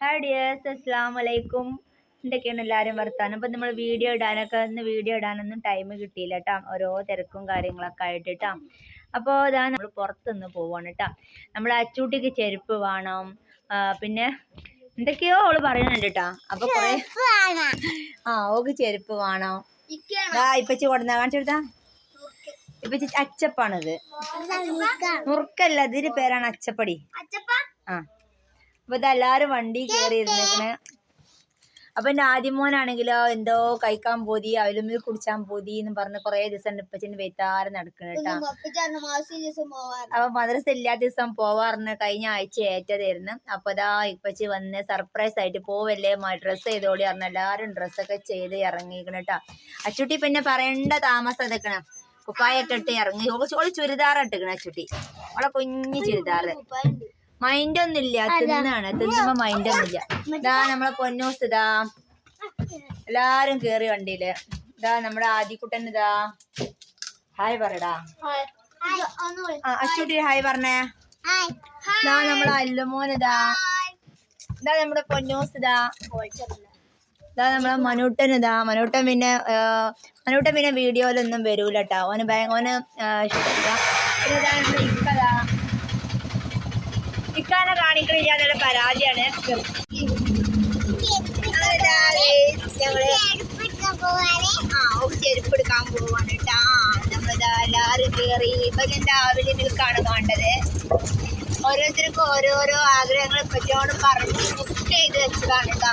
Hi dears അസ്സാം വലൈക്കും എന്തൊക്കെയാണ് എല്ലാവരും വർത്താനം? അപ്പം നമ്മൾ വീഡിയോ ഇടാനൊക്കെ ഇന്ന് വീഡിയോ ഇടാനൊന്നും ടൈം കിട്ടിയില്ല കേട്ടോ ഓരോ തിരക്കും കാര്യങ്ങളൊക്കെ ആയിട്ട് കേട്ടോ അപ്പോൾ ഇതാ നമ്മൾ പുറത്തുനിന്ന് പോവാണ് കേട്ടോ നമ്മൾ അച്ചൂട്ടിക്ക് ചെരുപ്പ് വേണം. പിന്നെ എന്തൊക്കെയോ അവൾ പറയുന്നുണ്ട് കേട്ടോ അപ്പോൾ കുറേ ആ ഓക്ക് ചെരുപ്പ് വേണം. ആ ഇപ്പച്ചി കൊടുന്ന കാണിച്ചെടുത്താ. ഇപ്പച്ചി അച്ചപ്പാണിത്. മുറുക്കല്ല ഇതിന് പേരാണ് അച്ചപ്പടി. ആ. അപ്പൊ ഇതെല്ലാരും വണ്ടി കയറി ഇരുന്നേക്കണേ അപ്പൊ എന്റെ ആദ്യമോനാണെങ്കിലോ എന്തോ കഴിക്കാൻ പോതി അവലുമ്പിൽ കുടിച്ചാൻ പോതി എന്ന് പറഞ്ഞ് കൊറേ ദിവസം ഉപ്പച്ചന് വെത്താരം നടക്കണ കേട്ടാ അപ്പൊ മദ്രസ ഇല്ലാത്ത ദിവസം പോവാറിന് കഴിഞ്ഞ ആഴ്ച ഏറ്റതായിരുന്നു. അപ്പൊ ഇതാ ഇപ്പച്ചി വന്ന് സർപ്രൈസ് ആയിട്ട് പോവല്ലേ ഡ്രസ്സ് ചെയ്തോളി പറഞ്ഞ എല്ലാരും ഡ്രസ്സൊക്കെ ചെയ്ത് ഇറങ്ങിക്കണ കേട്ടാ അച്ചുട്ടി പിന്നെ പറയേണ്ട താമസം എടുക്കണം കുപ്പായൊക്കെ ഇട്ട് ഇറങ്ങി. ഓൾ ഓൾ ചുരിദാർ ഇട്ടിക്കണ അച്ചുട്ടി. ഓളെ കുഞ്ഞു ചുരിദാറ്. മൈൻഡ് ഒന്നുമില്ല തിന്നാണ്. തിന്നുമ്പോ മൈൻഡ് ഒന്നുമില്ല ഇതാ നമ്മളെ പൊന്നൂസ് ഇതാ. എല്ലാരും കേറി വണ്ടിയിൽ. ഇതാ നമ്മുടെ ആദിക്കുട്ടൻ ഇതാ. ഹായ് പറയടാ. ആ അച്ചുട്ടി ഹായ് പറഞ്ഞേ. ഇതാ നമ്മളെ അല്ലുമോൻ ഇതാ. ഇതാ നമ്മുടെ പൊന്നൂസ് ഇതാ. ഇതാ നമ്മളെ മനുട്ടൻ ഇതാ. മനുട്ടൻ പിന്നെ മനുട്ടൻ പിന്നെ വീഡിയോയിലൊന്നും വരൂല കേട്ടോ ഓന് ഭയങ്കര ഓന് ആ, ഇതാ. പിന്നെ ഇതാ നമ്മുടെ ഇക്കതാ കാണിക്കണില്ല എന്നുള്ള പരാതിയാണ്. ഞങ്ങൾ ആ ചെരുപ്പ് എടുക്കാൻ പോവാണ് കേട്ടാ നമ്മളിതാ എല്ലാരും കേറി. ഇപ്പൊ രാവിലെ നിൽക്കാണ് കണ്ടത് ഓരോരുത്തർക്കും ഓരോരോ ആഗ്രഹങ്ങളെ പറ്റിയോട് പറഞ്ഞ് ബുക്ക് ചെയ്ത് വെച്ചതാണ് കേട്ടോ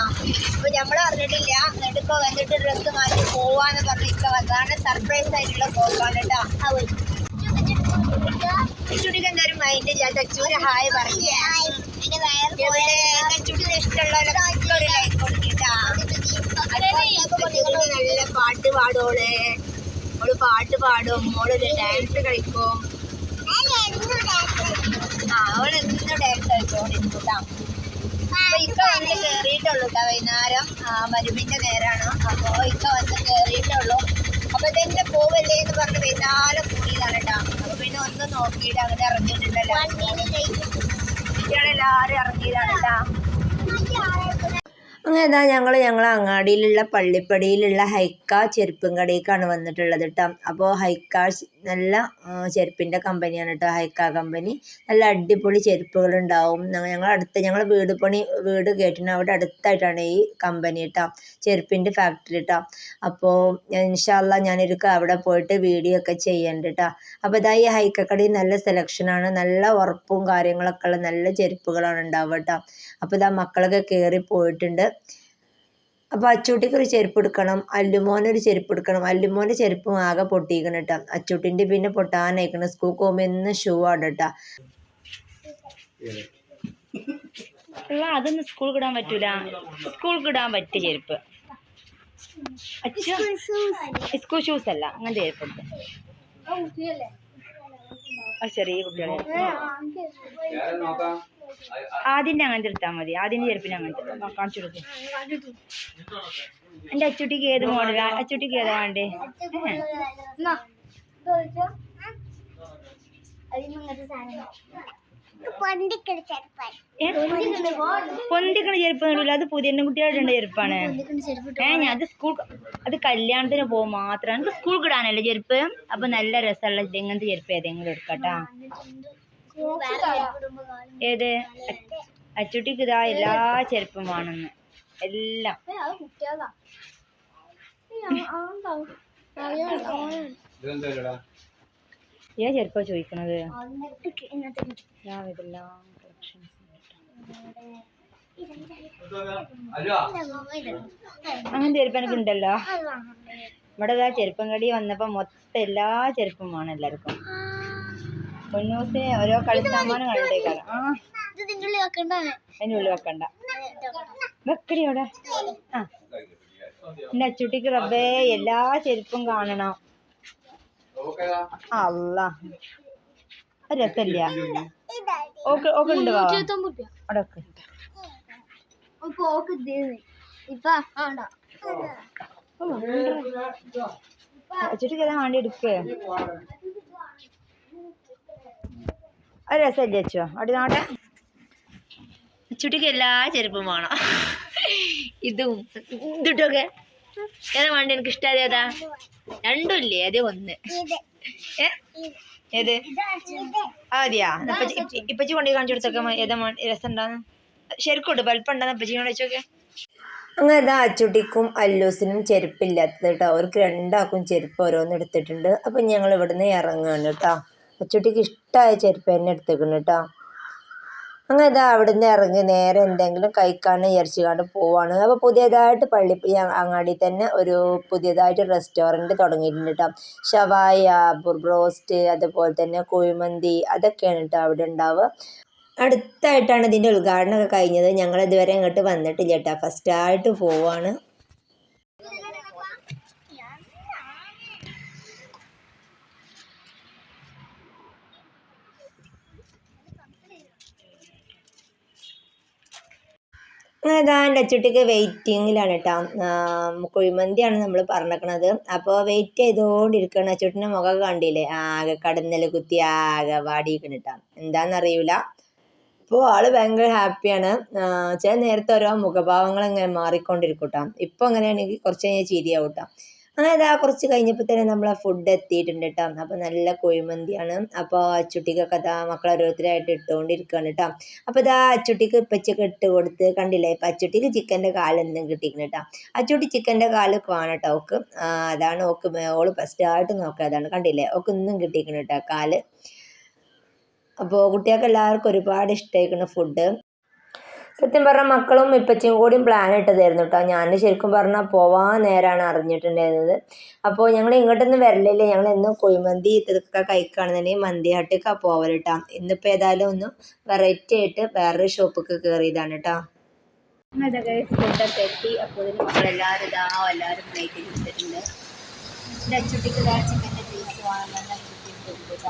അപ്പൊ നമ്മൾ അറിഞ്ഞിട്ടില്ല. എന്നിട്ട് ഇപ്പൊ വന്നിട്ട് ഡ്രസ്സ് മാറ്റി പോവാന്ന് പറഞ്ഞിട്ട് അതാണ് സർപ്രൈസ് ആയിട്ടുള്ള പോക്കാണ് കേട്ടോ ചുടിക്ക് എന്തായാലും മൈൻഡ് ഇല്ല. തച്ചൂര് ഹായ് പറഞ്ഞേ. ചുടിന് ഇഷ്ടമുള്ള നല്ല പാട്ട് പാടോൾ ഓൾ പാട്ട് പാടും. ഓൾ ഡാൻസ് കളിക്കും. ആ അവൾ എന്ത് ഡാൻസ് കളിച്ചോണ്ടിരിക്കൂട്ടാ ഇക്ക വന്ന് കേറിയിട്ടുള്ളൂ കേട്ടോ വൈകുന്നേരം. ആ മരുമിന്റെ നേരാണ്. അപ്പൊ ഇക്ക വന്ന് കേറിയിട്ടുള്ളൂ. അപ്പൊ ഇതെന്റെ പോവല്ലേ എന്ന് പറഞ്ഞ് വൈകുന്നേരം കൂടിയതാണ് കേട്ടോ അപ്പൊ പിന്നെ ഒന്നും നോക്കിയിട്ട് അങ്ങനെ ഇറങ്ങിയിട്ടുണ്ടല്ലോ കുട്ടികളെല്ലാരും ഇറങ്ങിയതാണ് കേട്ടോ അങ്ങനെ ഇതാ ഞങ്ങൾ ഞങ്ങൾ അങ്ങാടിയിലുള്ള പള്ളിപ്പടിയിലുള്ള ഹൈക്ക ചെരുപ്പും കടയിലേക്കാണ് വന്നിട്ടുള്ളത് കേട്ടോ അപ്പോൾ ഹൈക്ക നല്ല ചെരുപ്പിന്റെ കമ്പനിയാണ് കേട്ടോ ഹൈക്ക കമ്പനി. നല്ല അടിപൊളി ചെരുപ്പുകളുണ്ടാവും. ഞങ്ങൾ അടുത്ത് ഞങ്ങൾ വീട് പണി വീട് കേട്ടിന് അവിടെ അടുത്തായിട്ടാണ് ഈ കമ്പനി കേട്ടോ ചെരുപ്പിന്റെ ഫാക്ടറി കേട്ടോ അപ്പോൾ ഇൻഷാല്ല ഞാനൊരുക്ക അവിടെ പോയിട്ട് വീഡിയോ ഒക്കെ ചെയ്യണ്ട് കേട്ടോ അപ്പോൾ ഇതാ ഈ ഹൈക്കക്കടയിൽ നല്ല സെലക്ഷനാണ് നല്ല ഉറപ്പും കാര്യങ്ങളൊക്കെ ഉള്ള നല്ല ചെരുപ്പുകളാണ് ഉണ്ടാവുക കേട്ടോ അപ്പോൾ ഇതാ മക്കളൊക്കെ കയറി പോയിട്ടുണ്ട്. അപ്പോൾ അച്ചൂട്ടിക്ക് ഒരു ചെരുപ്പ് എടുക്കണം അല്ലുമോനൊരു ചെരുപ്പ് എടുക്കണം. അല്ലുമോന്റെ ചെരുപ്പും ആകെ പൊട്ടിയിരിക്കണം കേട്ടോ അച്ചൂട്ടിന്റെ പിന്നെ പൊട്ടാനയക്കണം. സ്കൂൾ പോകുമ്പോൾ എന്ന് ഷൂ ആണ് കേട്ടോ അതൊന്നും സ്കൂൾ ഇടാൻ പറ്റൂല. സ്കൂൾ ഇടാൻ പറ്റിയ ചെരുപ്പ്. സ്കൂൾ ഷൂസ് അല്ല അങ്ങനത്തെ ചെരുപ്പ് ചെറിയ കുട്ടികളെ ആദ്യന്റെ അങ്ങനത്തെ എടുത്താൽ മതി. ആദ്യന്റെ ചെരുപ്പിന് അങ്ങനത്തെ കാണിച്ചു കൊടുക്കും. എന്റെ അച്ചുട്ടിക്ക് ഏത് മോഡലാ അച്ചുട്ടിക്ക് ഏതാ വേണ്ടേ? ഏ. ഏ? പൊന്തിക്കണ ചെരുപ്പ് ഒന്നുമില്ല അത് പുതിയ കുട്ടികളുടെ ചെരുപ്പാണ് ഏ ഞാൻ അത് സ്കൂൾ അത് കല്യാണത്തിന് പോകും മാത്രം എനിക്ക് സ്കൂൾ കിടാനല്ലേ ചെരുപ്പ് അപ്പൊ നല്ല രസമുള്ള ഇങ്ങനത്തെ ചെരുപ്പ് ഏതെങ്കിലും എടുക്കട്ടാ ഏത് അച്ചുട്ടിക്ക് ഇതാ എല്ലാ ചെരുപ്പും വേണമെന്ന് എല്ലാം ഏ ചെരുപ്പാ ചോദിക്കണത്? ഞാൻ ഇതെല്ലാം കളക്ഷൻസ് അങ്ങനത്തെ ചെരുപ്പ് എനിക്ക് ഉണ്ടല്ലോ. ഇവിടെ ഇതാ ചെരുപ്പം കടി വന്നപ്പോ മൊത്തം എല്ലാ ചെരുപ്പും വേണം എല്ലാവർക്കും. പൊന്നൂസിന് ഓരോ കളിസാമാനം കണ്ടേക്കാരം ആ. അതിനുള്ളിൽ വെക്കണ്ട. വെക്കടി അവിടെ. ആ. എന്റെ അച്ചുട്ടിക്ക് റബ്ബേ എല്ലാ ചെരുപ്പും കാണണം. അല്ല രസമില്ല. ഓക്കെ ഓക്കെ ഉണ്ട് വാ. അവിടെ വെക്ക് അച്ചുട്ടിക്ക് ഏതാ വേണ്ടി എടുക്കേ. അത് രസമില്ല അച്ചോ അവിടെ നാട്ടെ. ചുട്ടിക്ക് എല്ലാ ചെരുപ്പും വേണം. ഇതും ഇതിട്ടൊക്കെ ഏതാ വണ്ടി? എനിക്ക് ഇഷ്ടം ഏതാ? രണ്ടും ഇല്ലേ? അതേ ഒന്ന്. ഏത്? അതെയാ ഇപ്പച്ചി ഇപ്പച്ചി കൊണ്ടു കാണിച്ചു കൊടുത്തൊക്കെ ഏതാ രസം ഉണ്ടാന്ന് ശരിക്കും ബൽപ്പ് ഉണ്ടെന്ന് ഇപ്പച്ചി കൊണ്ട് വെച്ചോക്കെ. അങ്ങനെ ഇതാ അച്ചുട്ടിക്കും അല്ലൂസിനും ചെരുപ്പില്ലാത്തത് കേട്ടോ. അവർക്ക് രണ്ടാക്കും ചെരുപ്പ് ഓരോന്ന് എടുത്തിട്ടുണ്ട്. അപ്പം ഞങ്ങൾ ഇവിടുന്ന് ഇറങ്ങുകയാണ് കേട്ടോ. അച്ചുട്ടിക്ക് ഇഷ്ടമായ ചെരുപ്പ് തന്നെ എടുത്തേക്കുന്നു കേട്ടോ. അങ്ങനെ ഇതാ അവിടുന്ന് ഇറങ്ങി നേരെ എന്തെങ്കിലും കഴിക്കാന്ന് വിചാരിച്ചുകൊണ്ട് പോവാണ്. അപ്പോൾ പുതിയതായിട്ട് പള്ളി അങ്ങാടി തന്നെ ഒരു പുതിയതായിട്ട് റെസ്റ്റോറന്റ് തുടങ്ങിയിട്ടുണ്ട് കേട്ടോ ഷവായ ബ്രോസ്റ്റ് അതുപോലെ തന്നെ കുഴിമന്തി അതൊക്കെയാണ് കേട്ടോ അവിടെ ഉണ്ടാവുക. അടുത്തായിട്ടാണ് ഇതിന്റെ ഉദ്ഘാടനമൊക്കെ കഴിഞ്ഞത്. ഞങ്ങൾ ഇതുവരെ ഇങ്ങോട്ട് വന്നിട്ടില്ല കേട്ടോ ഫസ്റ്റായിട്ട് പോവാണ്. അതാ എന്റെ അച്ചുട്ടിക്ക് വെയിറ്റിങ്ങിലാണ് കേട്ടോ കുഴിമന്തിയാണ് നമ്മൾ പറഞ്ഞേക്കണത്. അപ്പോൾ വെയിറ്റ് ചെയ്തുകൊണ്ടിരിക്കണം അച്ചുട്ടിന്റെ മുഖം കണ്ടില്ലേ? ആകെ കടന്നൽ കുത്തി ആകെ വാടിയിരിക്കണം കേട്ടോ എന്താണെന്നറിയില്ല അപ്പോൾ ആൾ ഭയങ്കര ഹാപ്പിയാണ്. ചില നേരത്തെ ഓരോ മുഖഭാവങ്ങൾ ഇങ്ങനെ മാറിക്കൊണ്ടിരിക്കും കേട്ടോ ഇപ്പോൾ അങ്ങനെയാണെങ്കിൽ കുറച്ച് കഴിഞ്ഞാൽ ചിരിയാവും കേട്ടോ അങ്ങനെ കുറച്ച് കഴിഞ്ഞപ്പോൾ തന്നെ നമ്മളെ ഫുഡ് എത്തിയിട്ടുണ്ട് കേട്ടോ അപ്പോൾ നല്ല കുഴിമന്തിയാണ്. അപ്പോൾ അച്ചുട്ടിക്കൊക്കെ അതാ മക്കൾ ഓരോരുത്തരായിട്ട് ഇട്ടുകൊണ്ടിരിക്കുകയാണ് കേട്ടോ അപ്പോൾ ഇതാ അച്ചുട്ടിക്ക് ഇപ്പച്ചൊക്കെ ഇട്ട് കൊടുത്ത് കണ്ടില്ലേ? ഇപ്പം അച്ചുട്ടിക്ക് ചിക്കന്റെ കാലെന്തും കിട്ടിയിരിക്കുന്നു കേട്ടോ അച്ചുട്ടി ചിക്കന്റെ കാൽ കാണാം കേട്ടോ ഓക്ക്. അതാണ് ഓക്ക് മേ- ഫസ്റ്റ് ആയിട്ട് നോക്കുക. അതാണ് കണ്ടില്ലേ? ഓക്ക് ഇന്നും കിട്ടിയിരിക്കുന്നു കേട്ടോ കാൽ. അപ്പോൾ കുട്ടികൾക്ക് എല്ലാവർക്കും ഒരുപാട് ഇഷ്ടമായിരിക്കുന്ന ഫുഡ് സത്യം പറഞ്ഞ മക്കളും ഇപ്പച്ചിയും കൂടിയും പ്ലാൻ ഇട്ടതായിരുന്നു കേട്ടോ ഞാൻ ശരിക്കും പറഞ്ഞാൽ പോവാൻ നേരാണ് അറിഞ്ഞിട്ടുണ്ടായിരുന്നത്. അപ്പോൾ ഞങ്ങൾ ഇങ്ങോട്ടൊന്നും വരലില്ല. ഞങ്ങൾ ഇന്ന് കുഴിമന്തി ഇതൊക്കെ കഴിക്കുകയാണെന്നുണ്ടെങ്കിൽ മന്തി ഹട്ടൊക്കെ പോവൽ കേട്ടോ ഇന്നിപ്പോൾ ഏതായാലും ഒന്ന് വെറൈറ്റി ആയിട്ട് വേറൊരു ഷോപ്പൊക്കെ കയറിയതാണ് കേട്ടോ എത്തി. അപ്പോൾ മക്കളെല്ലാവരും ഇതാ എല്ലാവരും പ്ലേറ്റിൽ ഇട്ടിട്ടുണ്ട്. എന്റെ ചിക്കന്റെ പീസ് വേണമെന്ന് അച്ചുട്ടി കൊടുക്കുക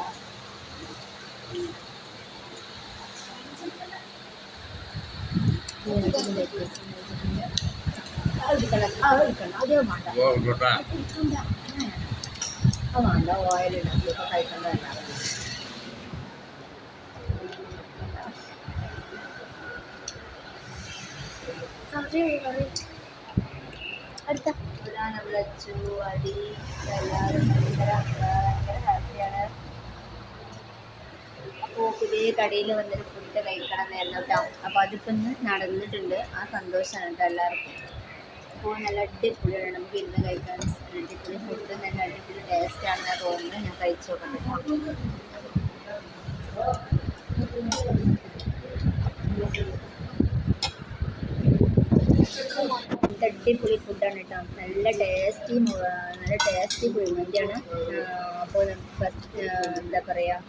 അതേ വേണ്ട അത് വേണ്ട ഓയിൽ ഉണ്ടാക്കിയൊക്കെ കഴിക്കേണ്ടതല്ല അടുത്ത നമ്മൾ അച്ചു അടി എല്ലാവരും ഭയങ്കര ഭയങ്കര ഹാപ്പിയാണ് അപ്പോൾ പുതിയ കടയിൽ വന്നൊരു ഫുഡ് കഴിക്കണം കേട്ടോ അപ്പോൾ അതിപ്പോൾ ഇന്ന് നടന്നിട്ടുണ്ട്. ആ സന്തോഷമാണ് കേട്ടോ എല്ലാവർക്കും. അപ്പോൾ നല്ല അടിപൊളിയാണ്. നമുക്ക് ഇരുന്ന് കഴിക്കാൻ അടിപൊളി ഫുഡ് നല്ല അടിപൊളി ടേസ്റ്റ് ആണെന്നാണ് തോന്നുന്നത് ഞാൻ കഴിച്ചു നോക്കട്ടെ. ഇത് അടിപൊളി ഫുഡാണ് കേട്ടോ നല്ല ടേസ്റ്റി നല്ല ടേസ്റ്റി കുഴിമന്തിയാണ് അപ്പോൾ ഫസ്റ്റ് എന്താ പറയുക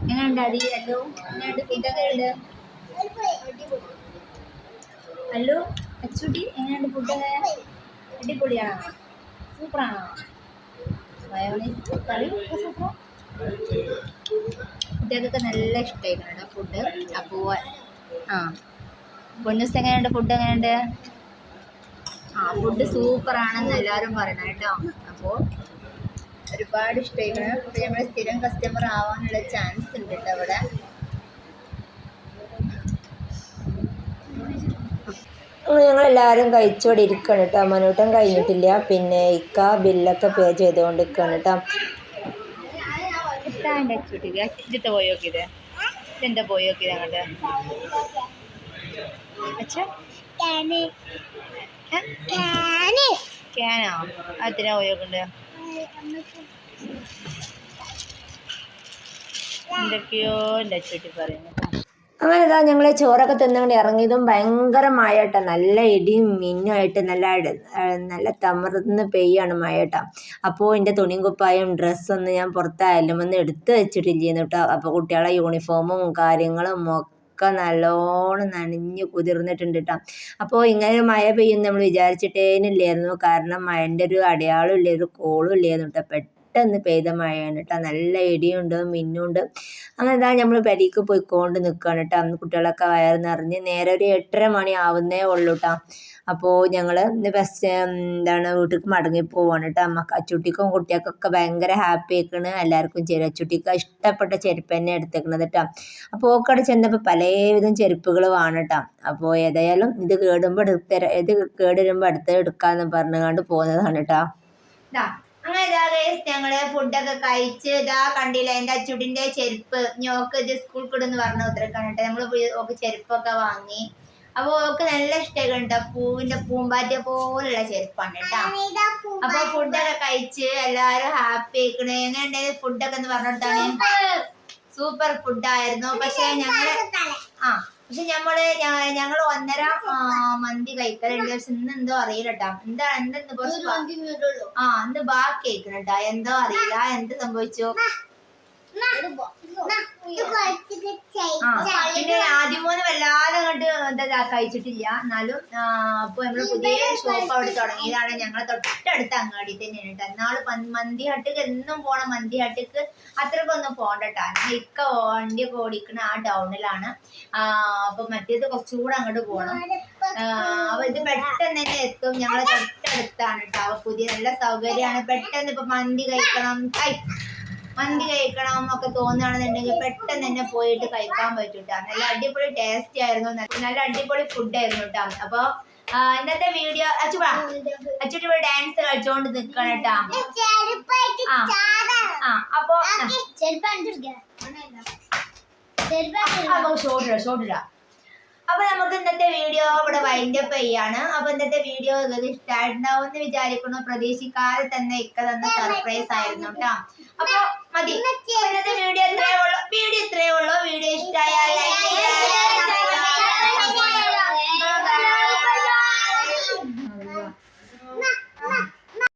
എങ്ങനെയുണ്ട് അടി അല്ലോ എങ്ങനെയുണ്ട്? ഫുഡൊക്കെ ഉണ്ട് അല്ലോ അച്ചുട്ടി എങ്ങനെയുണ്ട് ഫുഡൊക്കെ അടിപൊളിയാണോ സൂപ്പറാണോ മയോണൈസ് കറി ഒക്കെ സൂപ്പർ കുട്ടികൾക്കൊക്കെ നല്ല ഇഷ്ടമായിരുന്നു ഫുഡ് അപ്പോൾ ആ പൊന്നൂസ് എങ്ങനെയുണ്ട്? ഫുഡ് എങ്ങനെയുണ്ട്? ആ ഫുഡ് സൂപ്പറാണെന്ന് എല്ലാവരും പറയണം കേട്ടോ. അപ്പോൾ ഒരുപാട് ഇഷ്ടമാണ് അപ്പോൾ നമ്മൾ സ്ഥിരം കസ്റ്റമർ ആവാനുള്ള ചാൻസ് ഉണ്ട് കേട്ടോ അവിടെ. ഞങ്ങളെല്ലാവരും കഴിച്ചോടെ ഇരിക്കണം കേട്ടോ. മനോട്ടം കഴിഞ്ഞിട്ടില്ല. പിന്നെ ഇക്ക ബില്ലൊക്കെ പേ ചെയ്തുകൊണ്ട് ഇരിക്കണം കേട്ടോ പോയി നോക്കിയത് ഇതെന്താ പോയി നോക്കിയത് അങ്ങോട്ട് അച്ഛാ ക്യാനോ അതിനാ പോയി നോക്കണ്ട് എന്തൊക്കെയോ എന്റെ അച്ചുട്ടി പറയുന്നു. അങ്ങനെ ഇതാ ഞങ്ങൾ ചോറൊക്കെ തിന്നുകൊണ്ട് ഇറങ്ങിയതും ഭയങ്കര മഴയട്ട. നല്ല ഇടിയും മിന്നുമായിട്ട് നല്ല നല്ല തമർന്ന് പെയ്യാണ് മഴയട്ട അപ്പോൾ എന്റെ തുണിയും കുപ്പായും ഡ്രസ്സൊന്നും ഞാൻ പുറത്തായാലും ഒന്ന് എടുത്ത് വെച്ചിട്ടില്ലേന്ന് കേട്ടോ. അപ്പോൾ കുട്ടികളെ യൂണിഫോമും കാര്യങ്ങളും ഒക്കെ നല്ലോണം നനഞ്ഞ് കുതിർന്നിട്ടുണ്ട് കേട്ടോ അപ്പോൾ ഇങ്ങനെ മഴ പെയ്യും നമ്മൾ വിചാരിച്ചിട്ടേനില്ലായിരുന്നു. കാരണം മഴന്റെ ഒരു അടയാളം ഇല്ല ഒരു കോളും ഇല്ലായിരുന്നു കേട്ടോ പെട്ടെന്ന് പെയ്ത മഴയാണ് കേട്ടോ നല്ല ഇടിയുണ്ട് മിന്നുണ്ട്. അങ്ങനെ എന്താ നമ്മൾ പെരീക്ക് പോയിക്കൊണ്ട് നിൽക്കുകയാണ് കേട്ടോ കുട്ടികളൊക്കെ വയറ് നിറഞ്ഞ് നേരെ ഒരു എട്ടര മണി ആവുന്നേ ഉള്ളൂ കേട്ടോ അപ്പോൾ ഞങ്ങൾ ബസ് എന്താണ് വീട്ടിൽ മടങ്ങി പോവാണ് കേട്ടോ അമ്മ അച്ചുട്ടിക്കും കുട്ടികൾക്കൊക്കെ ഭയങ്കര ഹാപ്പി ആയിക്കണ്. എല്ലാവർക്കും ചെറിയ അച്ചുട്ടിക്ക് ഇഷ്ടപ്പെട്ട ചെരുപ്പ് തന്നെ എടുത്തേക്കണത് കേട്ടോ അപ്പോൾ ഓക്കടെ ചെന്നപ്പോൾ പലവിധം ചെരുപ്പുകൾ വേണം കേട്ടോ അപ്പോൾ ഏതായാലും ഇത് കേടുമ്പോൾ എടുത്തര ഇത് കേടുവരുമ്പോൾ അടുത്ത് എടുക്കാമെന്ന് പറഞ്ഞുകൊണ്ട് പോകുന്നതാണ് കേട്ടോ അങ്ങനെ ഇതാ ഗൈസ് ഞങ്ങൾ ഫുഡൊക്കെ കഴിച്ച് ഇതാ കണ്ടില്ല എന്റെ അച്ചുടിന്റെ ചെരുപ്പ്. ഞോക്ക് ഇത് സ്കൂൾ കിടുന്ന് പറഞ്ഞ ഉത്തരക്കാണ് കേട്ടോ നമ്മൾ ഓക്ക് ചെരുപ്പൊക്കെ വാങ്ങി. അപ്പൊ ഓക്ക് നല്ല ഇഷ്ടമൊക്കെ ഉണ്ടോ പൂവിന്റെ പൂമ്പാറ്റ പോലുള്ള ചെരുപ്പാണ് കേട്ടോ. അപ്പൊ ഫുഡൊക്കെ കഴിച്ച് എല്ലാരും ഹാപ്പി ആയിക്കണേ. എങ്ങനെ ഉണ്ടായത് ഫുഡൊക്കെ എന്ന് പറഞ്ഞിട്ടാണ് സൂപ്പർ ഫുഡായിരുന്നു പക്ഷെ ഞങ്ങൾ ആ പക്ഷെ ഞമ്മൾ ഞങ്ങൾ ഒന്നര മന്തി കഴിക്കലുണ്ട് പക്ഷെ ഇന്ന് എന്തോ അറിയില്ല കേട്ടോ എന്താ എന്തെന്ന് ആ ഇന്ന് ബാക്കി കഴിക്കണം കേട്ടോ എന്തോ അറിയില്ല. എന്ത് സംഭവിച്ചു? ആ പിന്നെ ആദ്യം അങ്ങോട്ട് ഇതാക്കഴിച്ചിട്ടില്ല കഴിച്ചിട്ടില്ല. എന്നാലും ഇപ്പൊ അപ്പൊ നമ്മൾ പുതിയ ഷോപ്പ് അവിടെ തുടങ്ങിയതാണ്. ഞങ്ങളെ തൊട്ടടുത്ത അങ്ങാടി തന്നെയാണ് കേട്ടോ എന്നാൾ മന്തി ഹട്ടിക്ക് എന്നും പോണ. മന്തി ഹട്ടിക്ക് അത്രക്കൊന്നും പോണ്ട കേട്ടോ ഇക്ക വണ്ടി ഓടിക്കണ ആ ടൗണിലാണ്. അപ്പൊ മറ്റേത് കുറച്ചുകൂടെ അങ്ങോട്ട് പോണം. ആ, അപ്പൊ ഇത് പെട്ടെന്ന് തന്നെ എത്തും. ഞങ്ങളെ തൊട്ടടുത്താണ് കേട്ടോ പുതിയ നല്ല സൗകര്യമാണ്. പെട്ടെന്ന് ഇപ്പൊ മന്തി കഴിക്കണം. മന്തി കഴിക്കണം ഒക്കെ തോന്നുകയാണെന്നുണ്ടെങ്കിൽ പെട്ടെന്ന് തന്നെ പോയിട്ട് കഴിക്കാൻ പറ്റൂട്ടാ. നല്ല അടിപൊളി ടേസ്റ്റി ആയിരുന്നു. നല്ല അടിപൊളി ഫുഡ് ആയിരുന്നു കേട്ടോ അപ്പൊ ഇന്നത്തെ വീഡിയോ അച്ഛാ അച്ചുട്ടി ഇവിടെ ഡാൻസ് കളിച്ചോണ്ട് നിക്കണം കേട്ടോ അപ്പൊ ഷോർട്ട് ഇടാം. അപ്പൊ നമുക്ക് ഇന്നത്തെ വീഡിയോ ഇവിടെ വൈൻഡ് അപ്പ് ചെയ്യാണ്. അപ്പൊ ഇന്നത്തെ വീഡിയോ നിങ്ങൾക്ക് ഇഷ്ടമായിട്ടുണ്ടാവും എന്ന് വിചാരിക്കുന്നു. പ്രതീക്ഷിക്കാതെ തന്നെ ഇക്ക തന്ന സർപ്രൈസ് ആയിരുന്നു കേട്ടോ. അപ്പൊ മതി. ഇന്നത്തെ വീഡിയോ ഇത്രയേ ഉള്ളൂ. വീഡിയോ ഇത്രയേ ഉള്ളൂ. വീഡിയോ ഇഷ്ടമായാൽ ലൈക്ക്